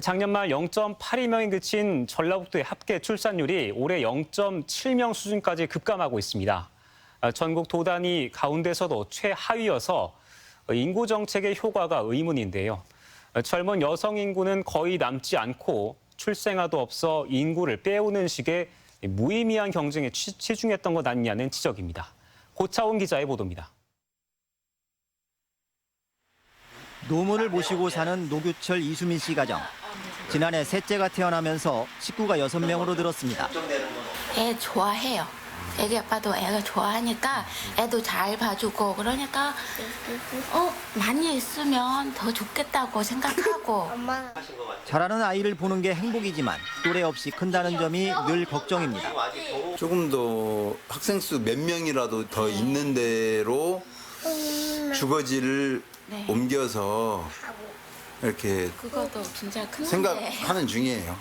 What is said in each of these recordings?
작년 말 0.82명에 그친 전라북도의 합계 출산율이 올해 0.7명 수준까지 급감하고 있습니다. 전국 도단위 가운데서도 최하위여서 인구 정책의 효과가 의문인데요. 젊은 여성 인구는 거의 남지 않고 출생아도 없어 인구를 빼오는 식의 무의미한 경쟁에 취- 치중했던 것 아니냐는 지적입니다. 고차원 기자의 보도입니다. 노무를 모시고 사는 노규철 이수민 씨 가정. 지난해 셋째가 태어나면서 식구가 여섯 명으로 늘었습니다. 애 좋아해요. 애기 아빠도 애가 좋아하니까 애도 잘 봐주고 그러니까 어 많이 있으면 더 좋겠다고 생각하고 자라는 아이를 보는 게 행복이지만 또래 없이 큰다는 점이 늘 걱정입니다. 조금 더 학생 수 몇 명이라도 더 있는 대로 주거지를 네. 옮겨서 이렇게 그것도 진짜 큰 문제. 생각하는 중이에요.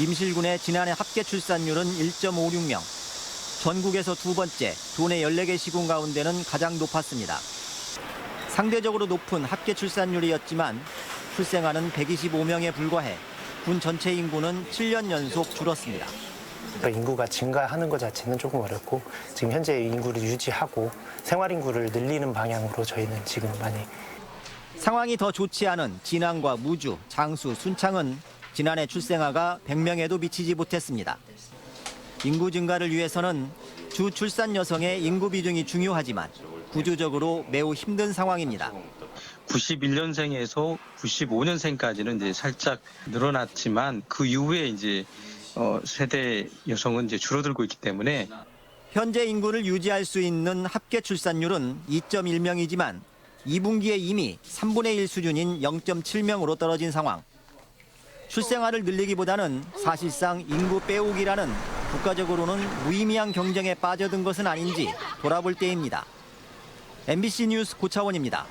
임실군의 지난해 합계 출산율은 1.56명. 전국에서 두 번째, 도내 14개 시군 가운데는 가장 높았습니다. 상대적으로 높은 합계 출산율이었지만 출생아는 125명에 불과해 군 전체 인구는 7년 연속 줄었습니다. 또 인구가 증가하는 것 자체는 조금 어렵고 지금 현재 인구를 유지하고 생활 인구를 늘리는 방향으로 저희는 지금 많이 상황이 더 좋지 않은 진안과 무주, 장수, 순창은 지난해 출생아가 100명에도 미치지 못했습니다. 인구 증가를 위해서는 주 출산 여성의 인구 비중이 중요하지만 구조적으로 매우 힘든 상황입니다. 91년생에서 95년생까지는 이제 살짝 늘어났지만 그 이후에 이제 어, 세대 여성은 이제 줄어들고 있기 때문에 현재 인구를 유지할 수 있는 합계 출산율은 2.1명이지만 2분기에 이미 3분의 1 수준인 0.7명으로 떨어진 상황. 출생아를 늘리기보다는 사실상 인구 빼오기라는 국가적으로는 무의미한 경쟁에 빠져든 것은 아닌지 돌아볼 때입니다. MBC 뉴스 고차원입니다.